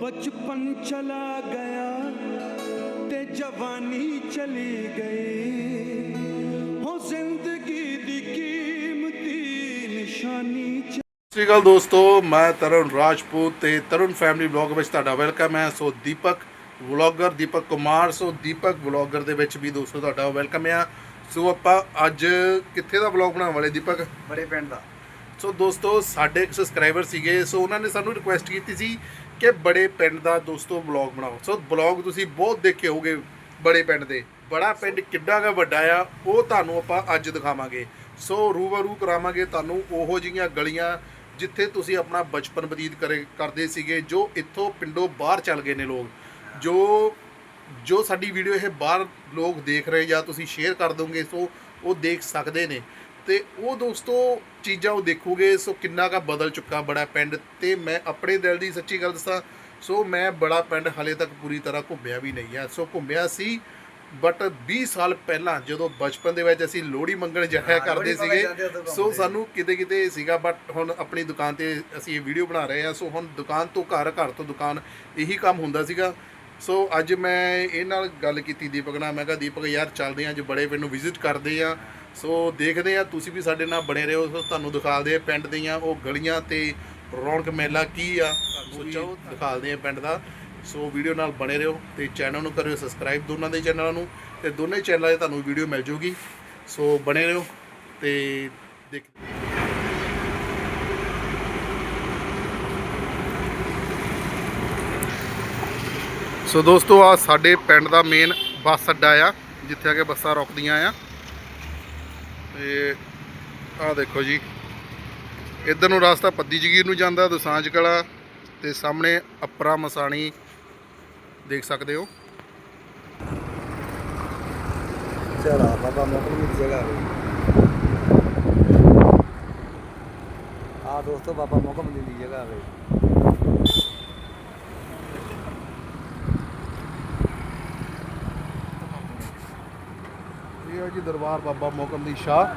ਬਚਪਨ ਚਲਾ ਗਿਆ ਤੇ ਜਵਾਨੀ ਚਲੀ ਗਈ ਹੋ ਜ਼ਿੰਦਗੀ ਦੀ ਕੀਮਤੀ ਨਿਸ਼ਾਨੀ ਚ ਸਤਿ ਸ਼੍ਰੀ ਅਕਾਲ ਦੋਸਤੋ ਮੈਂ ਤਰੁਣ ਰਾਜਪੂਤ ਤੇ ਤਰੁਣ ਫੈਮਿਲੀ ਵਲੌਗ ਵਿੱਚ ਤੁਹਾਡਾ ਵੈਲਕਮ ਹੈ। So Deepak vlogger Deepak Kumar so Deepak vlogger ਦੇ ਵਿੱਚ ਵੀ ਦੋਸਤੋ ਤੁਹਾਡਾ ਵੈਲਕਮ ਹੈ ਸੋ ਆਪਾਂ ਅੱਜ ਕਿੱਥੇ ਦਾ ਵਲੌਗ ਬਣਾਉਣ ਵਾਲੇ ਦੀਪਕ? ਬੜੇ ਪਿੰਡ ਦਾ। ਸੋ ਦੋਸਤੋ, ਸਾਡੇ ਇੱਕ ਸਬਸਕ੍ਰਾਈਬਰ ਸੀਗੇ, ਸੋ ਉਹਨਾਂ ਨੇ ਸਾਨੂੰ ਰਿਕੁਐਸਟ ਕੀਤੀ ਸੀ ਕਿ ਬੜੇ ਪਿੰਡ ਦਾ ਦੋਸਤੋ ਵਲੌਗ ਬਣਾਓ। ਸੋ ਵਲੌਗ ਤੁਸੀਂ ਬਹੁਤ ਦੇਖੇ ਹੋਗੇ ਬੜੇ ਪਿੰਡ ਦੇ। ਬੜਾ ਪਿੰਡ ਕਿੱਡਾ ਗਾ ਵੱਡਾ ਆ, ਉਹ ਤੁਹਾਨੂੰ ਆਪਾਂ ਅੱਜ ਦਿਖਾਵਾਂਗੇ। ਸੋ ਰੂਬਰੂ ਕਰਾਵਾਂਗੇ ਤੁਹਾਨੂੰ ਉਹੋ ਜਿਹੀਆਂ ਗਲੀਆਂ ਜਿੱਥੇ ਤੁਸੀਂ ਆਪਣਾ ਬਚਪਨ ਬਤੀਤ ਕਰੇ, ਕਰਦੇ ਸੀਗੇ, ਜੋ ਇੱਥੋਂ ਪਿੰਡੋਂ ਬਾਹਰ ਚੱਲ ਗਏ ਨੇ ਲੋਕ। ਜੋ ਜੋ ਸਾਡੀ ਵੀਡੀਓ ਇਹ ਬਾਹਰ ਲੋਕ ਦੇਖ ਰਹੇ ਜਾਂ ਤੁਸੀਂ ਸ਼ੇਅਰ ਕਰ ਦੋਗੇ, ਸੋ ਉਹ ਦੇਖ ਸਕਦੇ ਨੇ। ਤੇ ਉਹ ਦੋਸਤੋ ਚੀਜ਼ਾਂ ਉਹ ਦੇਖੋਗੇ ਸੋ ਕਿੰਨਾ ਕਾ ਬਦਲ ਚੁੱਕਾ ਬੜਾ ਪਿੰਡ ਤੇ ਮੈਂ ਆਪਣੇ ਦਿਲ ਦੀ ਸੱਚੀ ਗੱਲ ਦੱਸਾਂ ਸੋ ਮੈਂ ਬੜਾ ਪਿੰਡ ਹਲੇ ਤੱਕ ਪੂਰੀ ਤਰ੍ਹਾਂ ਘੁੰਮਿਆ ਵੀ ਨਹੀਂ ਆ ਸੋ ਘੁੰਮਿਆ ਸੀ ਬਟ 20 ਸਾਲ ਪਹਿਲਾਂ ਜਦੋਂ ਬਚਪਨ ਦੇ ਵਿੱਚ ਅਸੀਂ ਲੋਹੜੀ ਮੰਗਣ ਜਾਇਆ ਹਾਂ, ਕਰਦੇ ਸੀਗੇ ਸੋ। ਸਾਨੂੰ ਕਿਤੇ ਕਿਤੇ ਸੀਗਾ ਬਟ ਹੁਣ ਆਪਣੀ ਦੁਕਾਨ ਤੇ ਅਸੀਂ ਇਹ ਵੀਡੀਓ ਬਣਾ ਰਹੇ ਹਾਂ ਸੋ ਹੁਣ ਦੁਕਾਨ ਤੋਂ ਘਰ ਘਰ ਤੋਂ ਦੁਕਾਨ ਇਹੀ ਕੰਮ ਹੁੰਦਾ ਸੀਗਾ ਸੋ ਅੱਜ ਮੈਂ ਇਹ ਨਾਲ ਗੱਲ ਕੀਤੀ ਦੀਪਕ ਨਾਲ ਮੈਂ ਕਿਹਾ ਦੀਪਕ ਯਾਰ ਚੱਲਦੇ ਹਾਂ ਅੱਜ ਬੜੇ ਪਿੰਡ ਨੂੰ ਵਿਜ਼ਿਟ ਕਰਦੇ ਆ। ਸੋ ਦੇਖਦੇ ਆ ਤੁਸੀਂ ਵੀ ਸਾਡੇ ਨਾਲ ਬਣੇ ਰਹੋ ਸੋ ਤੁਹਾਨੂੰ ਦਿਖਾਉਂਦੇ ਆ ਪਿੰਡ ਦੀਆਂ ਉਹ ਗਲੀਆਂ ਤੇ ਰੌਣਕ ਮੇਲਾ ਕੀ ਆ ਸੋਚੋ ਦਿਖਾਉਂਦੇ ਆ ਪਿੰਡ ਦਾ। ਸੋ ਵੀਡੀਓ ਨਾਲ ਬਣੇ ਰਹੋ ਤੇ ਚੈਨਲ ਨੂੰ ਕਰਿਓ ਸਬਸਕ੍ਰਾਈਬ ਦੋਨਾਂ ਦੇ ਚੈਨਲਾਂ ਨੂੰ ਤੇ ਦੋਨੇ ਚੈਨਲਾਂ 'ਤੇ ਤੁਹਾਨੂੰ ਵੀਡੀਓ ਮਿਲ ਜੂਗੀ ਸੋ ਬਣੇ ਰਹੋ ਤੇ ਦੇਖ ਸੋ ਦੋਸਤੋ ਆ ਸਾਡੇ ਪਿੰਡ ਦਾ ਮੇਨ ਬੱਸ ਅੱਡਾ ਆ, ਜਿੱਥੇ ਆ ਕੇ ਬੱਸਾਂ ਰੁਕਦੀਆਂ ਆ। ਤੇ ਆ ਦੇਖੋ ਜੀ, ਇੱਧਰ ਨੂੰ ਰਸਤਾ ਪੱਦੀ ਜਗੀਰ ਨੂੰ ਜਾਂਦਾ, ਦੁਸਾਂਝ ਕਲਾ ਤੇ ਸਾਹਮਣੇ ਅਪਰਾ ਮਸਾਣੀ, ਦੇਖ ਸਕਦੇ ਹੋ। ਚਲਾ ਬਾਬਾ ਮੋਕਲ ਦੀ ਜਗ੍ਹਾ ਆ। ਦੋਸਤੋ, ਬਾਬਾ ਮੋਕਲ ਦੀ ਜਗ੍ਹਾ ਹੈ ਜੀ ਦਰਬਾਰ ਬਾਬਾ ਮੋਕਮ ਦੀ ਸ਼ਾਹ।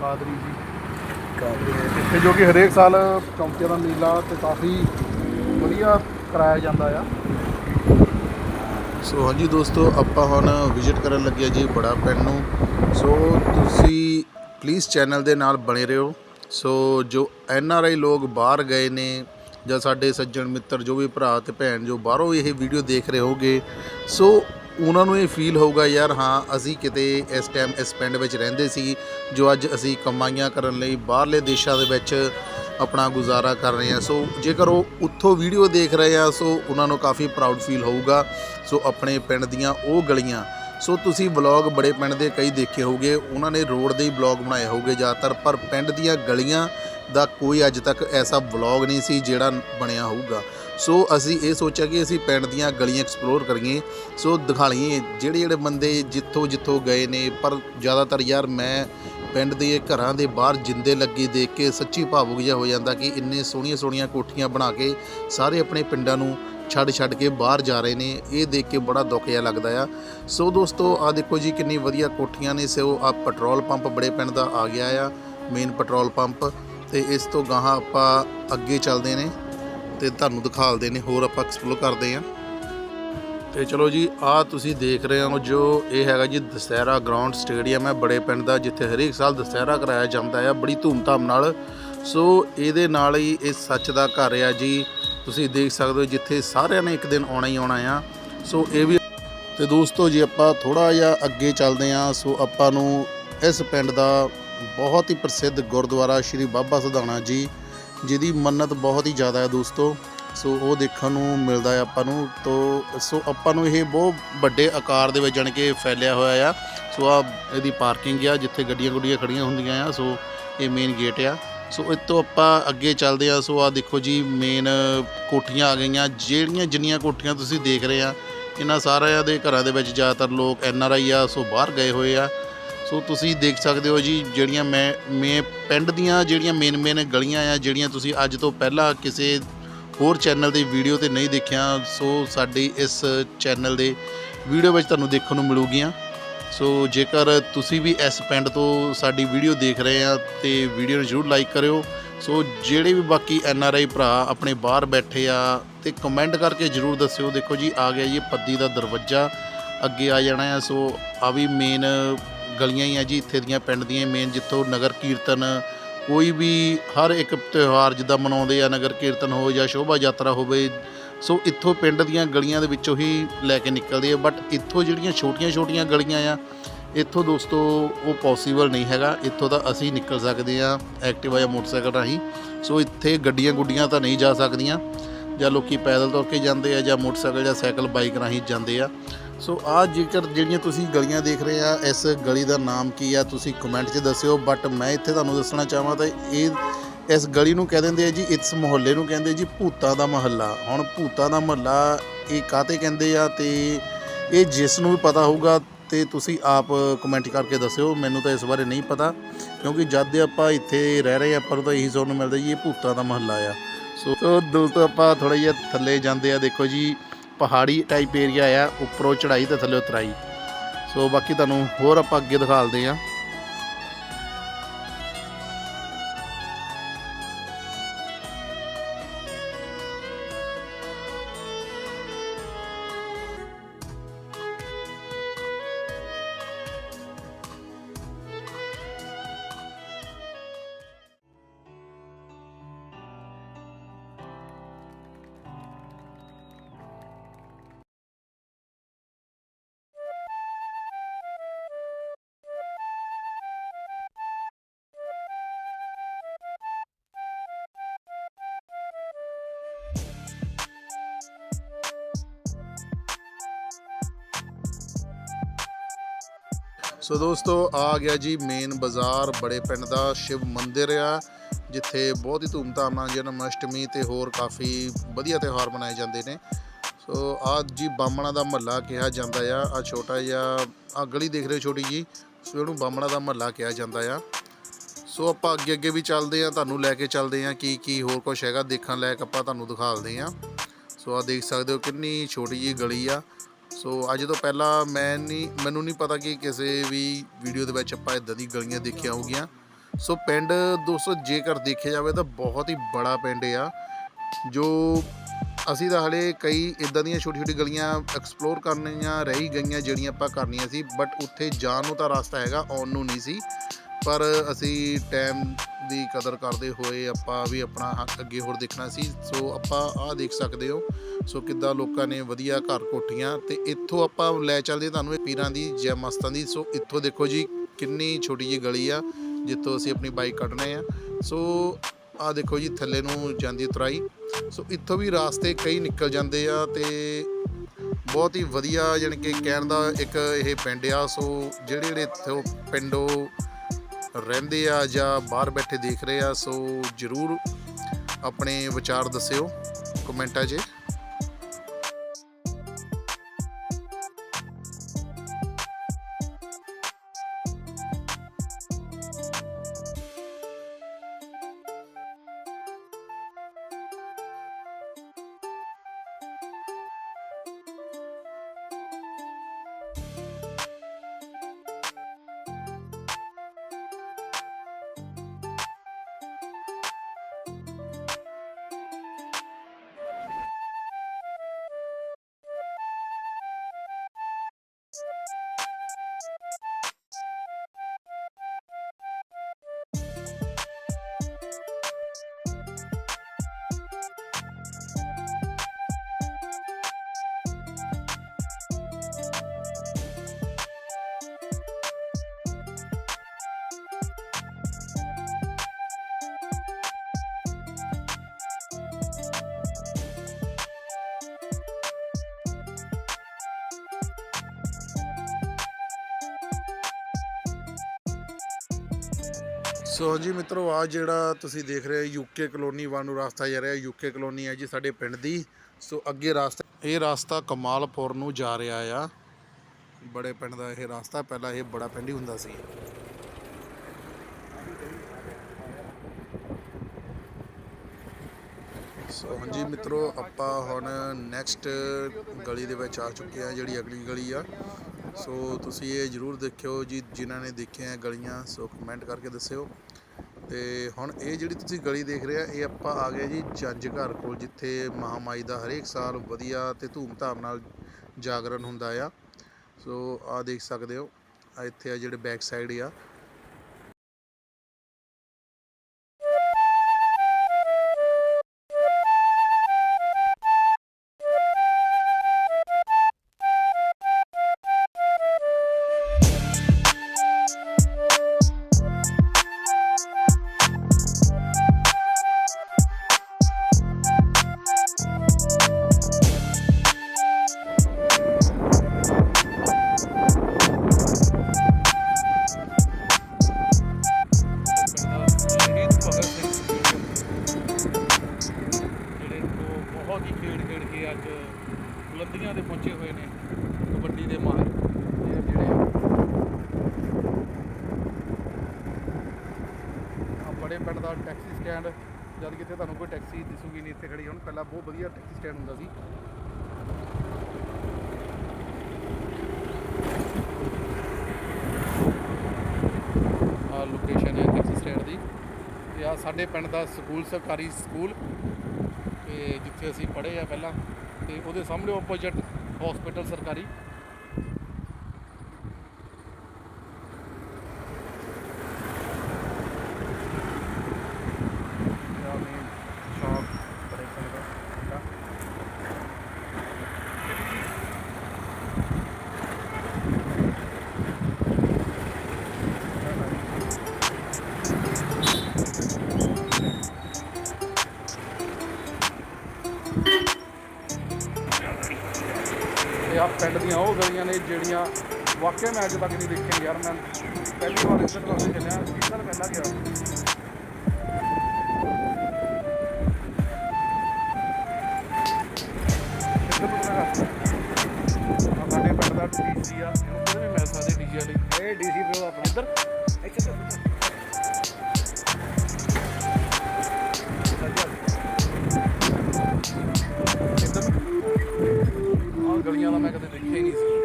ਕਾਦਰੀ ਜੀ। ਇੱਥੇ ਜੋ ਕਿ ਹਰੇਕ ਸਾਲ ਚੌਂਕਿਆਂ ਦਾ ਮੇਲਾ ਤੇ ਕਾਫੀ ਵਧੀਆ ਕਰਾਇਆ ਜਾਂਦਾ ਆ। ਸੋ ਹਾਂਜੀ ਦੋਸਤੋ ਆਪਾਂ ਹੁਣ ਵਿਜ਼ਿਟ ਕਰਨ ਲੱਗੇ ਹਾਂ ਜੀ ਬੜਾ ਪਿੰਡ ਨੂੰ। ਸੋ ਤੁਸੀਂ ਪਲੀਜ਼ ਚੈਨਲ ਦੇ ਨਾਲ ਬਣੇ ਰਹੋ। ਸੋ ਜੋ ਐਨ ਆਰ ਆਈ ਲੋਕ ਬਾਹਰ ਗਏ ਨੇ ਜਾਂ ਸਾਡੇ ਸੱਜਣ ਮਿੱਤਰ ਜੋ ਵੀ ਭਰਾ ਤੇ ਭੈਣ ਜੋ ਬਾਹਰੋਂ ਇਹ ਵੀਡੀਓ ਦੇਖ ਰਹੇ ਹੋਗੇ। ਸੋ ਉਹਨਾਂ ਨੂੰ ਇਹ ਫੀਲ ਹੋਊਗਾ, ਯਾਰ ਹਾਂ, ਅਸੀਂ ਕਿਤੇ ਇਸ ਟਾਈਮ ਇਸ ਪਿੰਡ ਵਿੱਚ ਰਹਿੰਦੇ ਸੀ, ਜੋ ਅੱਜ ਅਸੀਂ ਕਮਾਈਆਂ ਕਰਨ ਲਈ ਬਾਹਰਲੇ ਦੇਸ਼ਾਂ ਦੇ ਵਿੱਚ ਆਪਣਾ ਗੁਜ਼ਾਰਾ ਕਰ ਰਹੇ ਹਾਂ। ਸੋ ਜੇਕਰ ਉਹ ਉੱਥੋਂ ਵੀਡੀਓ ਦੇਖ ਰਹੇ ਆ ਸੋ ਉਹਨਾਂ ਨੂੰ ਕਾਫੀ ਪ੍ਰਾਊਡ ਫੀਲ ਹੋਊਗਾ। ਸੋ ਆਪਣੇ ਪਿੰਡ ਦੀਆਂ ਉਹ ਗਲੀਆਂ ਸੋ ਤੁਸੀਂ ਵਲੌਗ ਬੜੇ ਪਿੰਡ ਦੇ ਕਈ ਦੇਖੇ ਹੋਗੇ ਉਹਨਾਂ ਨੇ ਰੋਡ ਦੇ ਹੀ ਵਲੌਗ ਬਣਾਏ ਹੋਗੇ ਜ਼ਿਆਦਾਤਰ, ਪਰ ਪਿੰਡ ਦੀਆਂ ਗਲੀਆਂ ਦਾ ਕੋਈ ਅੱਜ ਤੱਕ ਐਸਾ ਵਲੌਗ ਨਹੀਂ ਸੀ ਜਿਹੜਾ ਬਣਿਆ ਹੋਊਗਾ। ਸੋ ਅਸੀਂ ਇਹ ਸੋਚਿਆ ਕਿ ਅਸੀਂ ਪਿੰਡ ਦੀਆਂ ਗਲੀਆਂ ਐਕਸਪਲੋਰ ਕਰੀਏ। ਸੋ ਦਿਖਾਲੀਏ ਜਿਹੜੇ ਜਿਹੜੇ ਬੰਦੇ ਜਿੱਥੋਂ ਜਿੱਥੋਂ ਗਏ ਨੇ, ਪਰ ਜ਼ਿਆਦਾਤਰ ਯਾਰ ਮੈਂ ਪਿੰਡ ਦੇ ਘਰਾਂ ਦੇ ਬਾਹਰ ਜਿੰਦੇ ਲੱਗੇ ਦੇਖ ਕੇ ਸੱਚੀ ਭਾਵੁਕ ਜਿਹਾ ਹੋ ਜਾਂਦਾ ਕਿ ਇੰਨੇ ਸੋਹਣੀਆਂ ਸੋਹਣੀਆਂ ਕੋਠੀਆਂ ਬਣਾ ਕੇ ਸਾਰੇ ਆਪਣੇ ਪਿੰਡਾਂ ਨੂੰ ਛੱਡ ਛੱਡ ਕੇ ਬਾਹਰ ਜਾ ਰਹੇ ਨੇ, ਇਹ ਦੇਖ ਕੇ ਬੜਾ ਦੁੱਖ ਜਿਹਾ ਲੱਗਦਾ ਆ। ਸੋ ਦੋਸਤੋ ਆ ਦੇਖੋ ਜੀ ਕਿੰਨੀ ਵਧੀਆ ਕੋਠੀਆਂ ਨੇ। ਸੋ ਆ ਪੈਟਰੋਲ ਪੰਪ ਬੜੇ ਪਿੰਡ ਦਾ ਆ ਗਿਆ ਆ ਮੇਨ ਪੈਟਰੋਲ ਪੰਪ ਤੇ ਇਸ ਤੋਂ ਗਾਹਾਂ ਆਪਾਂ ਅੱਗੇ ਚੱਲਦੇ ਨੇ ਤੇ ਤੁਹਾਨੂੰ ਦਿਖਾਲਦੇ ਨੇ, ਹੋਰ ਆਪਾਂ ਐਕਸਪਲੋਰ ਕਰਦੇ ਆ ਤੇ ਚਲੋ ਜੀ ਆ ਤੁਸੀਂ ਦੇਖ ਰਹੇ ਹੋ ਜੋ ਇਹ ਹੈਗਾ ਜੀ ਦਸਹਿਰਾ ਗਰਾਊਂਡ ਸਟੇਡੀਅਮ ਹੈ, ਬੜੇ ਪਿੰਡ ਦਾ, ਜਿੱਥੇ ਹਰੇਕ ਸਾਲ ਦਸਹਿਰਾ ਕਰਾਇਆ ਜਾਂਦਾ ਹੈ ਬੜੀ ਧੂਮਧਾਮ ਨਾਲ। ਸੋ ਇਹਦੇ ਨਾਲ ਹੀ ਇਹ ਸੱਚ ਦਾ ਘਰ ਆ ਜੀ। ਤੁਸੀਂ ਦੇਖ ਸਕਦੇ ਹੋ ਜਿੱਥੇ ਸਾਰਿਆਂ ਨੇ ਇੱਕ ਦਿਨ ਆਉਣਾ ਹੀ ਆਉਣਾ ਆ। ਸੋ ਇਹ ਵੀ ਤੇ ਦੋਸਤੋ ਜੀ ਆਪਾਂ ਥੋੜਾ ਜਿਹਾ ਅੱਗੇ ਚੱਲਦੇ ਆ ਸੋ ਆਪਾਂ ਨੂੰ ਇਸ ਪਿੰਡ ਦਾ ਬਹੁਤ ਹੀ ਪ੍ਰਸਿੱਧ ਗੁਰਦੁਆਰਾ ਸ਼੍ਰੀ ਬਾਬਾ ਸਧਾਣਾ ਜੀ, ਜਿਹਦੀ ਮੰਨਤ ਬਹੁਤ ਹੀ ਜ਼ਿਆਦਾ ਹੈ ਦੋਸਤੋ। ਸੋ ਉਹ ਦੇਖਣ ਨੂੰ ਮਿਲਦਾ ਹੈ ਆਪਾਂ ਨੂੰ। ਤੋ ਸੋ ਆਪਾਂ ਨੂੰ ਇਹ ਬਹੁਤ ਵੱਡੇ ਆਕਾਰ ਦੇ ਵਿੱਚ ਜਾਣੀ ਕਿ ਫੈਲਿਆ ਹੋਇਆ ਆ। ਸੋ ਆ ਇਹਦੀ ਪਾਰਕਿੰਗ ਆ, ਜਿੱਥੇ ਗੱਡੀਆਂ ਗੁੱਡੀਆਂ ਖੜੀਆਂ ਹੁੰਦੀਆਂ ਆ। ਸੋ ਇਹ ਮੇਨ ਗੇਟ ਆ। ਸੋ ਇਹ ਤੋਂ ਆਪਾਂ ਅੱਗੇ ਚੱਲਦੇ ਆ। ਸੋ ਆ ਦੇਖੋ ਜੀ ਮੇਨ ਕੋਠੀਆਂ ਆ ਗਈਆਂ। ਜਿਹੜੀਆਂ ਜਿੰਨੀਆਂ ਕੋਠੀਆਂ ਤੁਸੀਂ ਦੇਖ ਰਹੇ ਆ, ਇਹਨਾਂ ਸਾਰਿਆਂ ਦੇ ਘਰਾਂ ਦੇ ਵਿੱਚ ਜ਼ਿਆਦਾਤਰ ਲੋਕ ਐਨ ਆਰ ਆਈ ਆ। ਸੋ ਬਾਹਰ ਗਏ ਹੋਏ ਆ। ਸੋ ਤੁਸੀਂ ਦੇਖ ਸਕਦੇ ਹੋ ਜੀ, ਜਿਹੜੀਆਂ ਮੈਂ, ਮੇ ਪਿੰਡ ਦੀਆਂ ਜਿਹੜੀਆਂ ਮੇਨ ਮੇਨ ਗਲੀਆਂ ਆ, ਜਿਹੜੀਆਂ ਤੁਸੀਂ ਅੱਜ ਤੋਂ ਪਹਿਲਾਂ ਕਿਸੇ ਹੋਰ ਚੈਨਲ ਦੇ ਵੀਡੀਓ ਤੇ ਨਹੀਂ ਦੇਖਿਆ, ਸੋ ਸਾਡੀ ਇਸ ਚੈਨਲ ਦੇ ਵੀਡੀਓ ਵਿੱਚ ਤੁਹਾਨੂੰ ਦੇਖਣ ਨੂੰ ਮਿਲੂਗੀਆਂ। ਸੋ ਜੇਕਰ ਤੁਸੀਂ ਵੀ ਇਸ ਪਿੰਡ ਤੋਂ ਸਾਡੀ ਵੀਡੀਓ ਦੇਖ ਰਹੇ ਆ, ਤੇ ਵੀਡੀਓ ਨੂੰ ਜਰੂਰ ਲਾਈਕ ਕਰਿਓ। ਸੋ ਜਿਹੜੇ ਵੀ ਬਾਕੀ ਐਨ ਆਰ ਆਈ ਭਰਾ ਆਪਣੇ ਬਾਹਰ ਬੈਠੇ ਆ, ਤੇ ਕਮੈਂਟ ਕਰਕੇ ਜਰੂਰ ਦੱਸਿਓ। ਦੇਖੋ ਜੀ, ਆ ਗਿਆ ਜੀ ਪੱਦੀ ਦਾ ਦਰਵਾਜ਼ਾ, ਅੱਗੇ ਆ ਜਾਣਾ ਆ। ਸੋ ਆ ਵੀ ਮੇਨ ਗਲੀਆਂ ਹੀ ਆ ਜੀ, ਇੱਥੇ ਦੀਆਂ ਪਿੰਡ ਦੀਆਂ ਮੇਨ ਜਿੱਥੋਂ ਨਗਰ ਕੀਰਤਨ, ਕੋਈ ਵੀ ਹਰ ਇੱਕ ਤਿਉਹਾਰ ਜਿੱਦਾਂ ਮਨਾਉਂਦੇ ਆ, ਨਗਰ ਕੀਰਤਨ ਹੋ ਜਾਂ ਸ਼ੋਭਾ ਯਾਤਰਾ ਹੋਵੇ, ਸੋ ਇੱਥੋਂ ਪਿੰਡ ਦੀਆਂ ਗਲੀਆਂ ਦੇ ਵਿੱਚੋਂ ਹੀ ਲੈ ਕੇ ਨਿਕਲਦੇ ਆ ਬਟ ਇੱਥੋਂ ਜਿਹੜੀਆਂ ਛੋਟੀਆਂ-ਛੋਟੀਆਂ ਗਲੀਆਂ ਆ, ਇੱਥੋਂ ਦੋਸਤੋ ਉਹ ਪੋਸੀਬਲ ਨਹੀਂ ਹੈਗਾ, ਇੱਥੋਂ ਤਾਂ ਅਸੀਂ ਨਿਕਲ ਸਕਦੇ ਆ ਐਕਟਿਵਾ ਜਾਂ ਮੋਟਰਸਾਈਕਲ ਰਾਹੀਂ, ਸੋ ਇੱਥੇ ਗੱਡੀਆਂ ਗੁੱਡੀਆਂ ਤਾਂ ਨਹੀਂ ਜਾ ਸਕਦੀਆਂ, ਜਾਂ ਲੋਕੀ ਪੈਦਲ ਤੁਰ ਕੇ ਜਾਂਦੇ ਆ ਜਾਂ ਮੋਟਰਸਾਈਕਲ ਜਾਂ ਸਾਈਕਲ ਬਾਈਕ ਰਾਹੀਂ ਜਾਂਦੇ ਆ ਸੋ ਆ ਜੇਕਰ ਜਿਹੜੀਆਂ ਤੁਸੀਂ ਗਲੀਆਂ ਦੇਖ ਰਹੇ ਆ, ਇਸ ਗਲੀ ਦਾ ਨਾਮ ਕੀ ਆ, ਤੁਸੀਂ ਕਮੈਂਟ 'ਚ ਦੱਸਿਓ ਬਟ ਮੈਂ ਇੱਥੇ ਤੁਹਾਨੂੰ ਦੱਸਣਾ ਚਾਹਾਂ ਤਾਂ ਇਹ, ਇਸ ਗਲੀ ਨੂੰ ਕਹਿ ਦਿੰਦੇ ਆ ਜੀ, ਇਸ ਮੁਹੱਲੇ ਨੂੰ ਕਹਿੰਦੇ ਜੀ ਭੂਤਾਂ ਦਾ ਮਹੱਲਾ। ਹੁਣ ਭੂਤਾਂ ਦਾ ਮਹੱਲਾ ਇਹ ਕਾਤੇ ਕਹਿੰਦੇ ਆ ਤੇ ਇਹ ਜਿਸ ਨੂੰ ਵੀ ਪਤਾ ਹੋਊਗਾ ਤੇ ਤੁਸੀਂ ਆਪ ਕਮੈਂਟ ਕਰਕੇ ਦੱਸਿਓ, ਮੈਨੂੰ ਤਾਂ ਇਸ ਬਾਰੇ ਨਹੀਂ ਪਤਾ, ਕਿਉਂਕਿ ਜਦ ਦੇ ਆਪਾਂ ਇੱਥੇ ਰਹਿ ਰਹੇ ਆ, ਆਪਾਂ ਨੂੰ ਤਾਂ ਇਹੀ ਸੁਣਨ ਨੂੰ ਮਿਲਦਾ ਜੀ, ਇਹ ਭੂਤਾਂ ਦਾ ਮਹੱਲਾ ਆ। ਸੋ ਸੋ ਦੋਸਤੋ ਆਪਾਂ ਥੋੜਾ ਜਿਹਾ ਥੱਲੇ ਜਾਂਦੇ ਆ, ਦੇਖੋ ਜੀ ਪਹਾੜੀ ਟਾਈਪ ਏਰੀਆ ਆ, ਉੱਪਰੋਂ ਚੜਾਈ ਤੇ ਥੱਲੇ ਉਤਰਾਈ। ਸੋ ਬਾਕੀ ਤੁਹਾਨੂੰ ਹੋਰ ਆਪਾਂ ਅੱਗੇ ਦਿਖਾਲਦੇ ਆ। ਸੋ ਦੋਸਤੋ, ਆ ਗਿਆ ਜੀ ਮੇਨ ਬਾਜ਼ਾਰ, ਬੜੇ ਪਿੰਡ ਦਾ ਸ਼ਿਵ ਮੰਦਿਰ ਆ, ਜਿੱਥੇ ਬਹੁਤ ਹੀ ਧੂਮਧਾਮ ਨਾਲ ਜਨਮ ਅਸ਼ਟਮੀ ਤੇ ਹੋਰ ਕਾਫੀ ਵਧੀਆ ਤਿਉਹਾਰ ਮਨਾਏ ਜਾਂਦੇ ਨੇ। ਸੋ ਆ ਜੀ ਬਾਮਣਾ ਦਾ ਮਹੱਲਾ ਕਿਹਾ ਜਾਂਦਾ ਆ ਆ ਛੋਟਾ ਜਿਹਾ, ਆ ਗਲੀ ਦੇਖ ਰਹੇ ਹੋ ਛੋਟੀ ਜੀ ਸੋ ਇਹਨੂੰ ਬਾਮਣਾ ਦਾ ਮਹੱਲਾ ਕਿਹਾ ਜਾਂਦਾ ਆ। ਸੋ ਆਪਾਂ ਅੱਗੇ ਅੱਗੇ ਵੀ ਚੱਲਦੇ ਆ ਤੁਹਾਨੂੰ ਲੈ ਕੇ ਚੱਲਦੇ ਆ ਕੀ ਕੀ ਹੋਰ ਕੁਝ ਹੈਗਾ ਦੇਖਣ ਲਾਇਕ ਆਪਾਂ ਤੁਹਾਨੂੰ ਦਿਖਾਲਦੇ ਆ ਸੋ ਆ ਦੇਖ ਸਕਦੇ ਹੋ ਕਿੰਨੀ ਛੋਟੀ ਜੀ ਗਲੀ ਆ ਸੋ ਅੱਜ ਤੋਂ ਪਹਿਲਾਂ ਮੈਂ ਨਹੀਂ, ਮੈਨੂੰ ਨਹੀਂ ਪਤਾ ਕਿ ਕਿਸੇ ਵੀ ਵੀਡੀਓ ਦੇ ਵਿੱਚ ਆਪਾਂ ਇਦਾਂ ਦੀ ਗਲੀਆਂ ਦੇਖੀਆਂ ਹੋਗੀਆਂ। ਸੋ ਪਿੰਡ ਦੋਸਤੋ, ਜੇਕਰ ਦੇਖਿਆ ਜਾਵੇ ਤਾਂ ਬਹੁਤ ਹੀ ਬੜਾ ਪਿੰਡ ਆ, ਜੋ ਅਸੀਂ ਤਾਂ ਹਲੇ ਕਈ ਇਦਾਂ ਦੀਆਂ ਛੋਟੀ ਛੋਟੀ ਗਲੀਆਂ ਐਕਸਪਲੋਰ ਕਰਨੀਆਂ ਰਹੀ ਗਈਆਂ, ਜਿਹੜੀਆਂ ਆਪਾਂ ਕਰਨੀਆਂ ਸੀ ਬਟ ਉੱਥੇ ਜਾਣ ਨੂੰ ਤਾਂ ਰਸਤਾ ਹੈਗਾ, ਆਉਣ ਨੂੰ ਨਹੀਂ ਸੀ। ਪਰ ਅਸੀਂ ਟਾਈਮ ਦੀ ਕਦਰ ਕਰਦੇ ਹੋਏ ਆਪਾਂ ਵੀ ਆਪਣਾ ਹੱਕ ਅੱਗੇ ਹੋਰ ਦੇਖਣਾ ਸੀ। ਸੋ ਆਪਾਂ ਆਹ ਦੇਖ ਸਕਦੇ ਹੋ। ਸੋ ਕਿੱਦਾਂ ਲੋਕਾਂ ਨੇ ਵਧੀਆ ਘਰ ਕੋਠੀਆਂ ਤੇ ਇੱਥੋਂ ਆਪਾਂ ਲੈ ਚੱਲਦੇ ਤੁਹਾਨੂੰ ਇਹ ਪੀਰਾਂ ਦੀ ਜੈ ਮਸਤਾਂ ਦੀ। ਸੋ ਇੱਥੋਂ ਦੇਖੋ ਜੀ ਕਿੰਨੀ ਛੋਟੀ ਜਿਹੀ ਗਲੀ ਆ, ਜਿੱਥੋਂ ਅਸੀਂ ਆਪਣੀ ਬਾਈਕ ਕੱਢਣੇ ਆ। ਸੋ ਆਹ ਦੇਖੋ ਜੀ ਥੱਲੇ ਨੂੰ ਜਾਂਦੀ ਉਤਰਾਈ ਸੋ ਇੱਥੋਂ ਵੀ ਰਾਸਤੇ ਕਈ ਨਿਕਲ ਜਾਂਦੇ ਆ ਤੇ ਬਹੁਤ ਹੀ ਵਧੀਆ ਜਾਣੀ ਕਿ ਕਹਿਣ ਦਾ ਇੱਕ ਇਹ ਪਿੰਡ ਆ। ਸੋ ਜਿਹੜੇ ਜਿਹੜੇ ਇੱਥੋਂ ਪਿੰਡੋਂ ਰਹਿੰਦੇ ਆ ਜਾਂ ਬਾਹਰ ਬੈਠੇ ਦੇਖ ਰਹੇ ਆ, ਸੋ ਜਰੂਰ ਆਪਣੇ ਵਿਚਾਰ ਦੱਸਿਓ ਕਮੈਂਟਾਂ 'ਚ। ਸੋ ਹਾਂਜੀ ਮਿੱਤਰੋ ਆ ਜਿਹੜਾ ਤੁਸੀਂ ਦੇਖ ਰਹੇ ਹੋ ਯੂਕੇ ਕਲੋਨੀ ਵੱਲ ਨੂੰ ਰਸਤਾ ਜਾ ਰਿਹਾ ਯੂਕੇ ਕਲੋਨੀ ਹੈ ਜੀ ਸਾਡੇ ਪਿੰਡ ਦੀ। ਸੋ ਅੱਗੇ ਰਸਤਾ, ਇਹ ਰਸਤਾ ਕਮਾਲਪੁਰ ਨੂੰ ਜਾ ਰਿਹਾ ਆ। ਬੜੇ ਪਿੰਡ ਦਾ ਇਹ ਰਸਤਾ, ਪਹਿਲਾਂ ਇਹ ਬੜਾ ਪਿੰਡ ਹੀ ਹੁੰਦਾ ਸੀ। ਸੋ ਹਾਂਜੀ ਮਿੱਤਰੋ, ਆਪਾਂ ਹੁਣ ਨੈਕਸਟ ਗਲੀ ਦੇ ਵਿੱਚ ਆ ਚੁੱਕੇ ਆ ਜਿਹੜੀ ਅਗਲੀ ਗਲੀ ਆ। ਸੋ ਤੁਸੀਂ ਇਹ ਜਰੂਰ ਦੇਖਿਓ ਜੀ, ਜਿਨ੍ਹਾਂ ਨੇ ਦੇਖਿਆ ਗਲੀਆਂ, ਸੋ ਕਮੈਂਟ ਕਰਕੇ ਦੱਸਿਓ। ਤੇ ਹੁਣ ਇਹ ਜਿਹੜੀ ਤੁਸੀਂ ਗਲੀ ਦੇਖ ਰਹੇ ਆ, ਇਹ ਆਪਾਂ ਆ ਗਏ ਜੀ ਜੰਜ ਘਰ ਕੋਲ, ਜਿੱਥੇ ਮਹਾਮਾਈ ਦਾ ਹਰੇਕ ਸਾਲ ਵਧੀਆ ਤੇ ਧੂਮਧਾਮ ਨਾਲ ਜਾਗਰਣ ਹੁੰਦਾ ਆ। ਸੋ ਆ ਦੇਖ ਸਕਦੇ ਹੋ ਇੱਥੇ ਆ ਜਿਹੜੇ ਬੈਕ ਸਾਈਡ ਆ। ਟੈਕਸੀ ਨਹੀਂ ਇੱਥੇ ਖੜੀ ਹੁਣ। ਪਹਿਲਾਂ ਬਹੁਤ ਵਧੀਆ ਟੈਕਸੀ ਸਟੈਂਡ ਹੁੰਦਾ ਸੀ। ਆ ਲੋਕੇਸ਼ਨ ਹੈ ਟੈਕਸੀ ਸਟੈਂਡ ਦੀ। ਤੇ ਆ ਸਾਡੇ ਪਿੰਡ ਦਾ ਸਕੂਲ, ਸਰਕਾਰੀ ਸਕੂਲ। ਤੇ ਜਿੱਥੇ ਅਸੀਂ ਪੜ੍ਹੇ ਆ ਪਹਿਲਾਂ। ਤੇ ਉਹਦੇ ਸਾਹਮਣੇ ਆਪੋਜ਼ਿਟ ਹਸਪੀਟਲ ਸਰਕਾਰੀ। ਵਾਕਿਆ ਮੈਂ ਅੱਜ ਤੱਕ ਨਹੀਂ ਦੇਖੀਆਂ ਯਾਰ ਮੈਂ ਪਹਿਲੀ ਵਾਰ ਇੱਧਰ ਪਾਸੇ ਚੱਲਿਆ ਕਿੰਨਾ ਪਹਿਲਾਂ ਗਿਆ। ਸਾਡੇ ਪਿੰਡ ਦਾ ਡੀਸੀ ਆ ਇਹਨੂੰ ਕਿਤੇ ਵੀ ਮਿਲ ਸਕਦੇ ਡੀਜੇ ਵਾਲੇ। ਇਹ ਡੀਸੀ ਬ్రో ਆਪਣੇ। ਇੱਧਰ। ਇੱਥੇ ਇੱਧਰ। ਆਹ ਗਲੀਆਂ ਦਾ ਮੈਂ ਕਦੇ ਦੇਖਿਆ ਹੀ ਨਹੀਂ ਸੀ।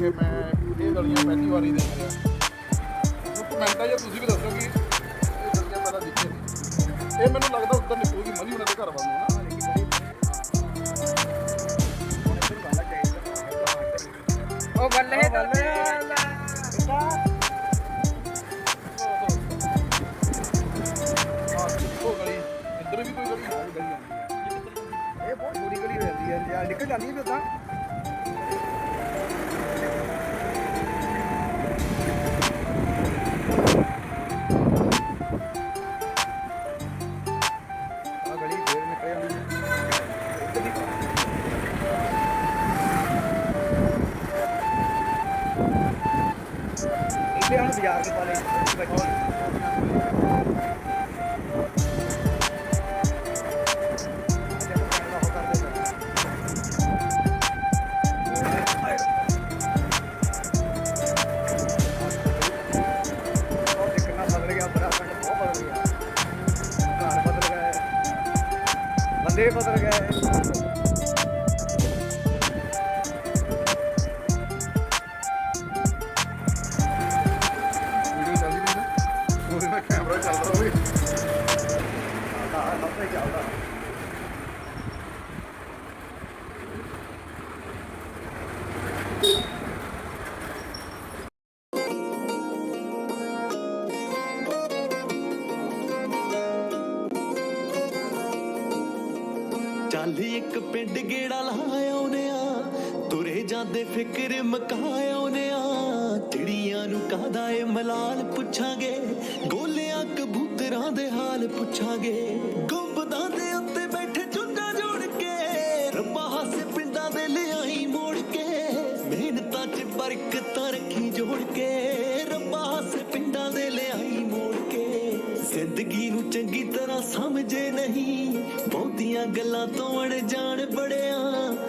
ਵਾਕਿਆ ਮੈਂ ਇਹ ਗਲੀਆਂ ਪਹਿਲੀ ਵਾਰੀ ਦੇਖ ਰਿਹਾ। ਕਮੈਂਟਾਂ 'ਚ ਤੁਸੀਂ ਵੀ ਦੱਸੋ ਕਿ ਇਹ ਗਲੀਆਂ ਪਹਿਲਾਂ ਦੇਖੀਆਂ ਨਹੀਂ ਇਹ ਮੈਨੂੰ ਲੱਗਦਾ ਉੱਧਰ ਨਿਕਲੂਗੀ ਮਨੀ ਉਹਨਾਂ ਦੇ ਘਰ ਵੱਲ ਨੂੰ ਨਾ। ਉਹ ਬੱਲੇ ਬੱਲੇ। ਆਹ ਦੇਖੋ ਗਲੀ ਇੱਧਰ ਵੀ ਕੋਈ ਗਲੀ ਇਹ ਬਹੁਤ ਦੂਰੀ ਗਲੀ ਹੋ ਜਾਂਦੀ ਹੈ ਯਾਰ ਨਿਕਲ ਜਾਂਦੀ ਹੈ ਤਾਂ। 1000 ਰੁਪਏ ਵਾਲੀ ਰੱਖੀ ਚੱਲ ਇੱਕ ਪਿੰਡ ਗੇੜਾ ਲਾਇਆਉਨੇ ਆ, ਤੁਰੇ ਜਾਂਦੇ ਫਿਕਰ ਮਕਾਇਆਉਨੇ ਆ। ਚਿੜੀਆਂ ਨੂੰ ਕਾਹਦਾ ਏ ਮਲਾਲ ਪੁੱਛਾਂਗੇ? ਪੁੱਛਾਂਗੇ। ਗੁੰਬਦਾਂ ਦੇ ਉੱਤੇ ਬੈਠੇ ਚੁੰਝਾਂ ਜੋੜ ਕੇ। ਰੱਬਾ ਪਿੰਡਾਂ ਦੇ ਲਿਆਈ ਮੋੜ ਕੇ। ਮਿਹਨਤਾਂ 'ਚ ਬਰਕਤਾਂ ਰੱਖੀ ਜੋੜ ਕੇ। ਰੱਬਾ ਪਿੰਡਾਂ ਦੇ ਲਿਆਈ ਮੋੜ ਕੇ। ਜ਼ਿੰਦਗੀ ਨੂੰ ਚੰਗੀ ਤਰ੍ਹਾਂ ਸਮਝੇ ਨਹੀਂ। ਬਹੁਤੀਆਂ ਗੱਲਾਂ ਤੋਂ ਅੜ ਜਾਣ ਬੜਿਆ।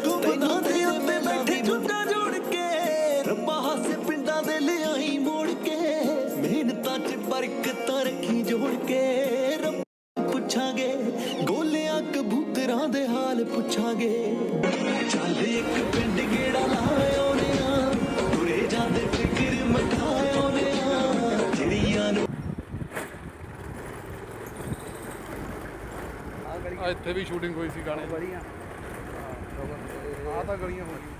ਗੁੰਬਦਾਂ ਦੇ ਉੱਤੇ ਬੈਠੇ ਚੁੰਝਾਂ ਜੋੜ ਕੇ। ਰੱਬਾ ਪਿੰਡਾਂ ਦੇ ਲਿਆਈ ਮੋੜ ਕੇ। ਮਿਹਨਤਾਂ 'ਚ ਬਰਕਤਾਂ ਰੱਖੀ ਜੋੜ ਕੇ। ਆ ਤਾਂ ਗਲੀਆਂ ਹੋ ਗਈਆਂ।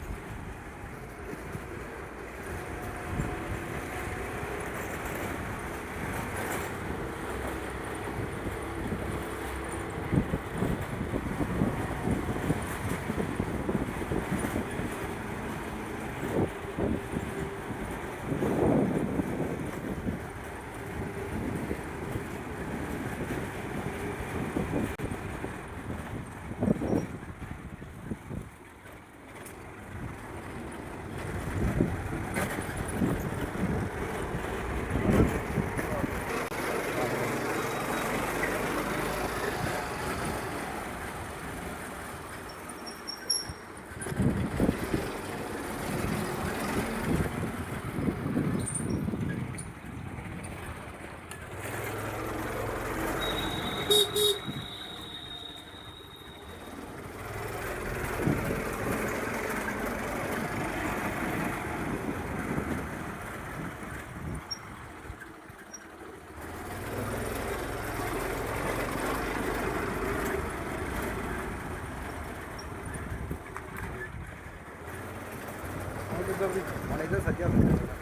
ਸੱਜਿਆ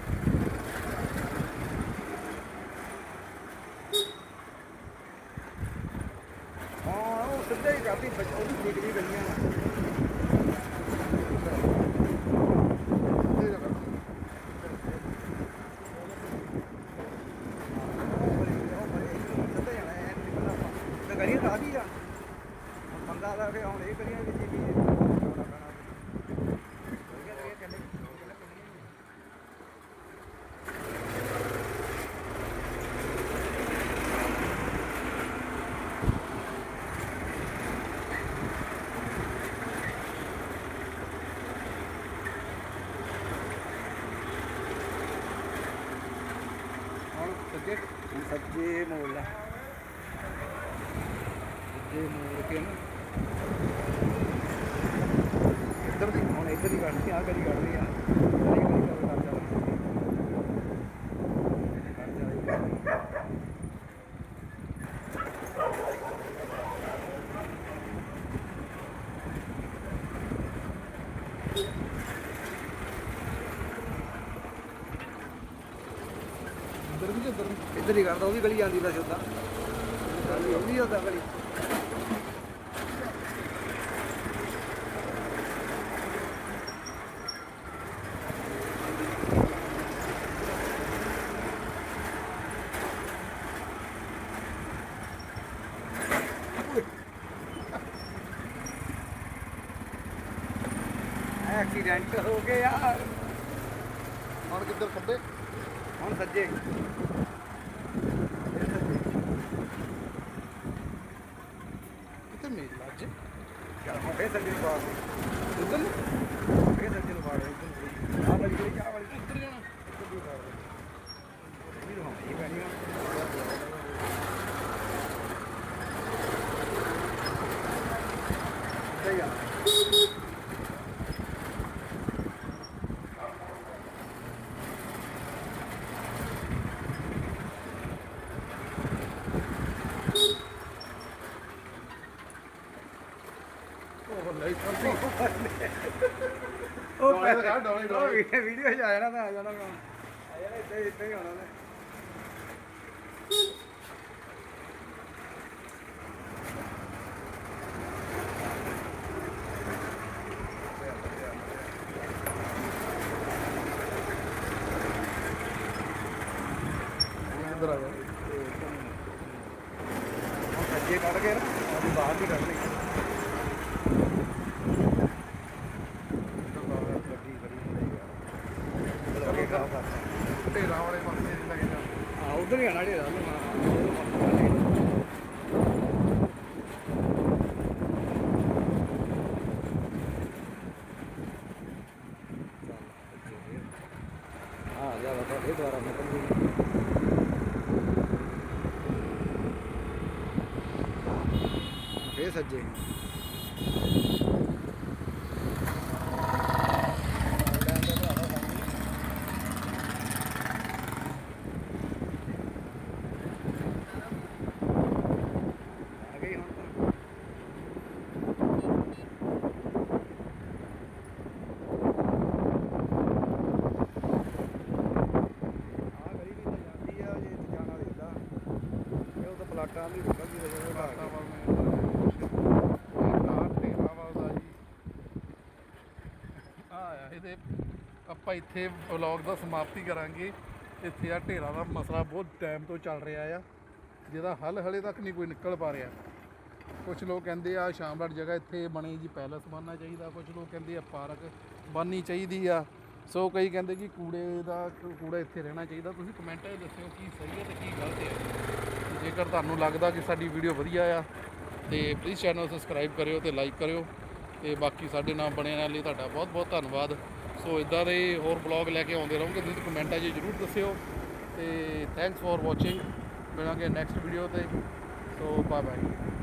ਦੂਜੇ ਮੋੜ ਲੈ। ਦੂਜੇ ਮੋੜ ਕੇ ਨਾ। ਇੱਧਰ ਦੀ, ਹੁਣ ਇੱਧਰ ਦੀ ਕੱਢ ਕੇ ਆ ਕਰੀ ਕੱਢ ਲਈ ਆ। ਕਰਦਾ ਉਹ ਵੀ ਗਲੀ ਜਾਂਦੀ ਦਾ ਉਦਾਂ ਉਹ ਵੀ ਉਦਾਂ ਗਲੀ। ਵੀਡੀਓ ਵੀਡੀਓ ਚ ਆ ਜਾਣਾ ਤਾਂ ਆ ਜਾਣਾ ਆ ਜਾਣਾ ਇੱਥੇ ਇੱਥੇ ਹੀ ਆਉਣਾ ਨੇ ਕੱਢ ਕੇ ਨਾ ਬਾਹਰ ਨਹੀਂ ਕੱਢ ਲਈ। ਸੱਜੇ ਆ ਗਈ ਹੁਣ ਤਾਂ ਆ ਗਲੀ ਵੀ ਤਾਂ ਜਾਂਦੀ ਆ ਜੇ ਇੱਥੇ ਜਾਣਾ ਦਿੰਦਾ ਇਹ ਉਹ ਤਾਂ ਪਲਾਟਾਂ ਦੀ ਰੁਕਾ ਜੀ ਰਜੇ ਲਾ ਟਾਟਾ ਕੇ ਵਾਲ ਮੈਂ ਇਹ ਕਾਰ ਢੇਰਾ ਵਾਲਾ ਜੀ ਆ ਇਹਦੇ ਆਪਾਂ ਇੱਥੇ ਵਲੌਗ ਦਾ ਸਮਾਪਤੀ ਕਰਾਂਗੇ। ਇੱਥੇ ਆ ਢੇਰਾ ਦਾ ਮਸਲਾ ਬਹੁਤ ਟਾਈਮ ਤੋਂ ਚੱਲ ਰਿਹਾ ਆ। ਜਿਹਦਾ ਹੱਲ ਹਲੇ ਤੱਕ ਨਹੀਂ ਕੋਈ ਨਿਕਲ ਪਾ ਰਿਹਾ। ਕੁਝ ਲੋਕ ਕਹਿੰਦੇ ਆ ਸ਼ਾਮਬਾੜ ਜਗ੍ਹਾ ਇੱਥੇ ਬਣੇ ਜੀ ਪੈਲਸ ਬਣਨਾ ਚਾਹੀਦਾ। ਕੁਝ ਲੋਕ ਕਹਿੰਦੇ ਆ ਪਾਰਕ ਬਣਨੀ ਚਾਹੀਦੀ ਆ। ਸੋ ਕਈ ਕਹਿੰਦੇ ਕਿ ਕੂੜੇ ਦਾ ਕੂੜਾ ਇੱਥੇ ਰਹਿਣਾ ਚਾਹੀਦਾ। ਤੁਸੀਂ ਕਮੈਂਟਾਂ 'ਚ ਦੱਸਿਓ ਕੀ ਸਹੀ ਹੈ ਤੇ ਕੀ ਗਲਤ ਹੈ ਜੇਕਰ ਤੁਹਾਨੂੰ ਲੱਗਦਾ ਕਿ ਸਾਡੀ ਵੀਡੀਓ ਵਧੀਆ ਆ, ਤੇ ਪਲੀਜ਼ ਚੈਨਲ ਸਬਸਕ੍ਰਾਈਬ ਕਰਿਓ ਤੇ ਲਾਈਕ ਕਰਿਓ। ਤੇ ਬਾਕੀ ਸਾਡੇ ਨਾਲ ਬਣੇ ਰਹਿਣ ਲਈ ਤੁਹਾਡਾ ਬਹੁਤ ਬਹੁਤ ਧੰਨਵਾਦ। ਸੋ ਇਦਾਂ ਦੇ ਹੋਰ ਬਲੌਗ ਲੈ ਕੇ ਆਉਂਦੇ ਰਹੋਗੇ। ਤੁਸੀਂ ਕਮੈਂਟਾਂ 'ਚ ਜ਼ਰੂਰ ਦੱਸਿਓ। ਤੇ ਥੈਂਕਸ ਫॉर ਵਾਚਿੰਗ ਮਿਲਾਂਗੇ ਨੈਕਸਟ ਵੀਡੀਓ ਤੇ। So bye bye